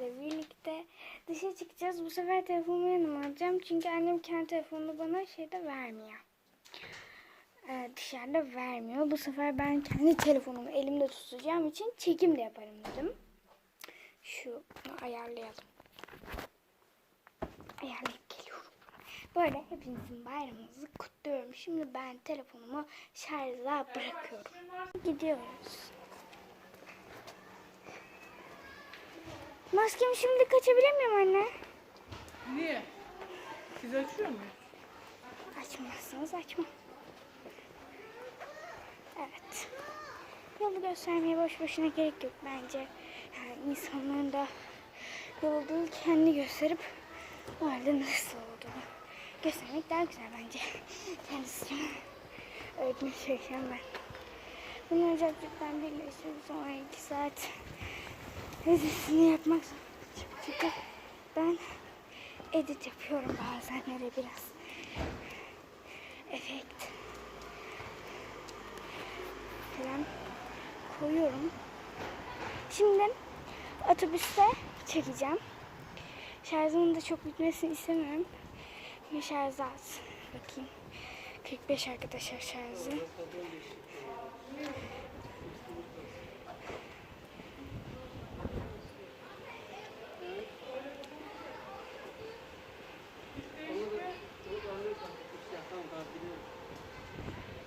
sizlerle birlikte dışarı çıkacağız. Bu sefer telefonumu yanıma alacağım. Çünkü annem kendi telefonunu bana şeyde vermiyor. Ee, dışarıda vermiyor. Bu sefer ben kendi telefonumu elimde tutacağım için çekim de yaparım dedim. Şu ayarlayalım. Ayarlayıp geliyorum. Böyle hepinizin bayramınızı kutluyorum. Şimdi ben telefonumu şarja bırakıyorum. Gidiyoruz. Maskemi şimdi kaçabilir miyim anne? Niye? Siz açıyor muyuz? Açmazsanız açmam. Evet. Yolu göstermeye boş boşuna gerek yok bence. Yani insanların da yolu değil kendi gösterip o halde nasıl olduğunu göstermek daha güzel bence. Kendisi öğretmek çalışan ben. Bunu ocaklıktan birleştirip sonra iki saat editini yapmak zorunda. Çünkü ben edit yapıyorum bazenleri biraz efekt falan koyuyorum. Şimdi otobüste çekeceğim. Şarjımın da çok bitmesini istemiyorum. Bir şarj az. Bakayım. 45 arkadaşlar şarjı.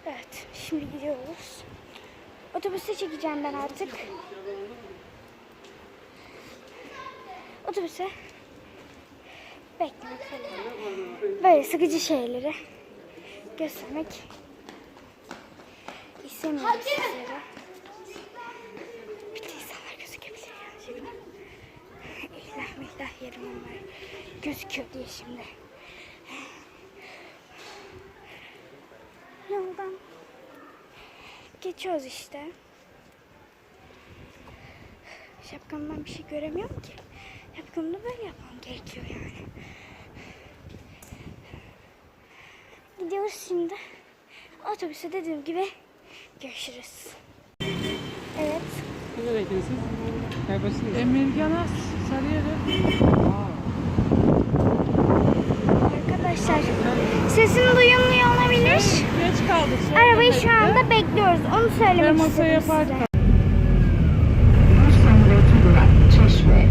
Evet, şimdi gidiyoruz. Otobüste çekeceğim ben artık. Otobüse beklemek falan. Böyle sıkıcı şeyleri göstermek istemiyorum sizlere. Bir de insanlar gözükebilir yani. İhlah mihlah yerim onlar gözüküyor diye şimdi. Geçiyoruz işte. Şapkamdan bir şey göremiyorum ki. Şapkamı da böyle yapmam gerekiyor yani. Gidiyoruz şimdi. Otobüse dediğim gibi görüşürüz. Evet. Neredesiniz? Neredesiniz? Emirgan'a Sarıyer'e. Arkadaşlar sesim duyulmuyor olabilir. Geç kaldık. Arabayı şu anda bekliyoruz. Onu söylemek masaya istedim yaparken. size.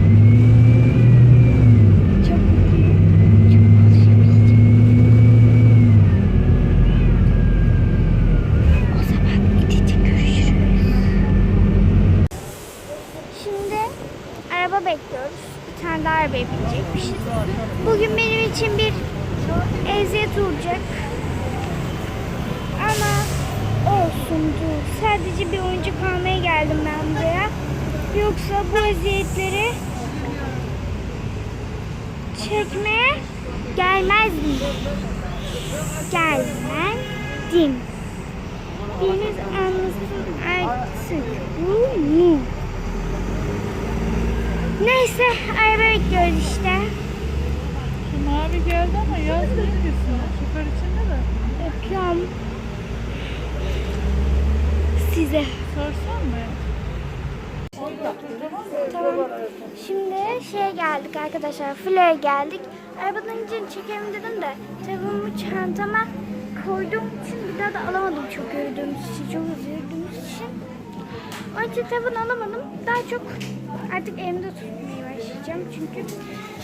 Şimdi araba bekliyoruz. Bir tane daha arabaya binecekmişiz. Bugün benim için bir eziyet olacak. Dur. Sadece bir oyuncak almaya geldim ben buraya. Yoksa bu eziyetleri çekmeye gelmezdim. Gelmezdim. Biriniz anlasın artık bunu. Neyse araba bekliyoruz işte. Şu mavi geldi ama yaz rengisin. Şoför içinde de. Öpüyorum. Size. Sorsan mı? Tamam. Şimdi şeye geldik arkadaşlar. Flo'ya geldik. Arabadan ince çekelim dedim de telefonumu çantama koyduğum için bir daha da alamadım çok yürüdüğümüz için, çok hızlı yürüdüğümüz için. Onun için telefonu alamadım. Daha çok artık elimde tutmaya başlayacağım. Çünkü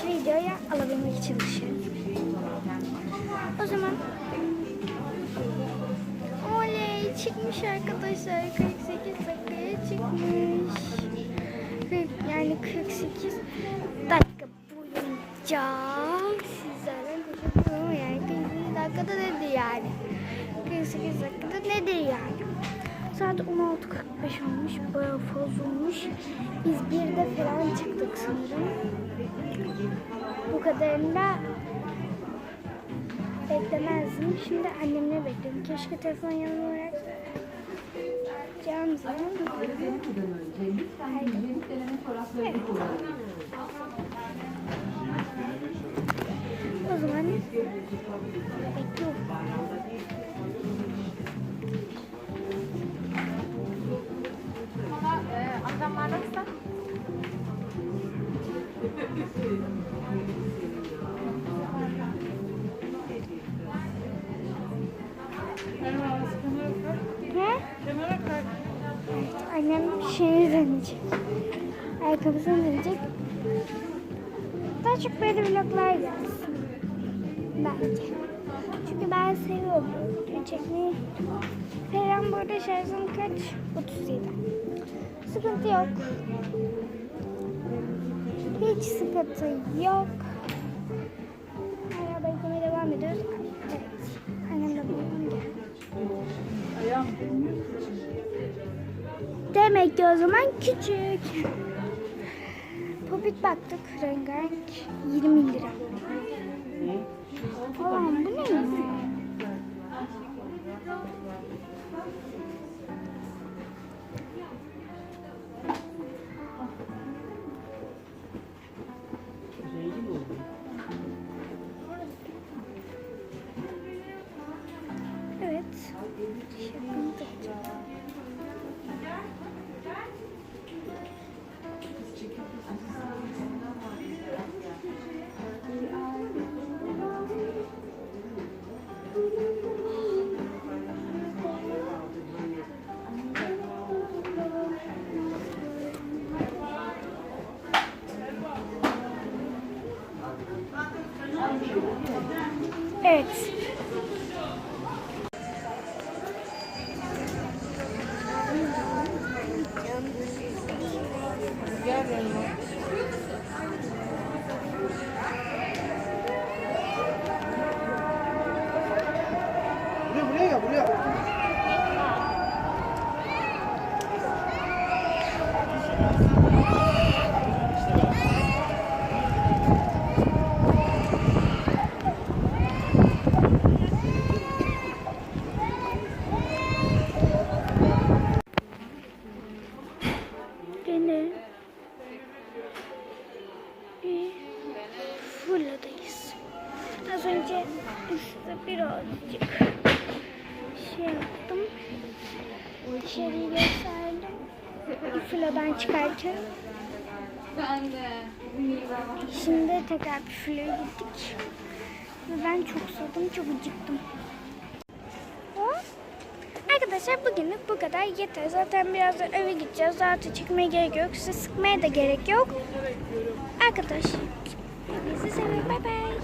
videoya alabilmek için dışarı. O zaman çıkmış arkadaşlar. 48 dakikaya çıkmış. 40, yani 48 dakika boyunca sizlerden konuşuyorum yani 48 dakikada nedir yani? 48 dakikada nedir yani? Saat 16.45 olmuş. Bayağı fazla olmuş. Biz bir de falan çıktık sanırım. Bu kadarında beklemezdim. Şimdi annemle bekliyorum. Keşke telefon yanıma olarak Zaman. O zaman bekliyorum. Geri dönecek. Ayakkabısını verecek. Daha çok böyle vloglar gelsin. Bence. Çünkü ben seviyorum çekmeyi. Ferhan burada şarjım kaç? 37. Sıkıntı yok. Hiç sıkıntı yok. Hala beklemeye devam ediyoruz. Evet. Annem de geldi. Ayağım Demek ki o zaman küçük. Popit baktık rengarenk 20 lira. Allah'ım bu ne Buraya buraya Dışarıyı gösterdim. Fula'dan çıkarken. Ben de. Şimdi tekrar Fula'ya gittik. Ve ben çok susadım, çok acıktım. Arkadaşlar bugünlük bu kadar yeter. Zaten birazdan eve gideceğiz. Zaten çıkmaya gerek yok. Size sıkmaya da gerek yok. Arkadaşlar, hepinizi seviyorum. Bay bay.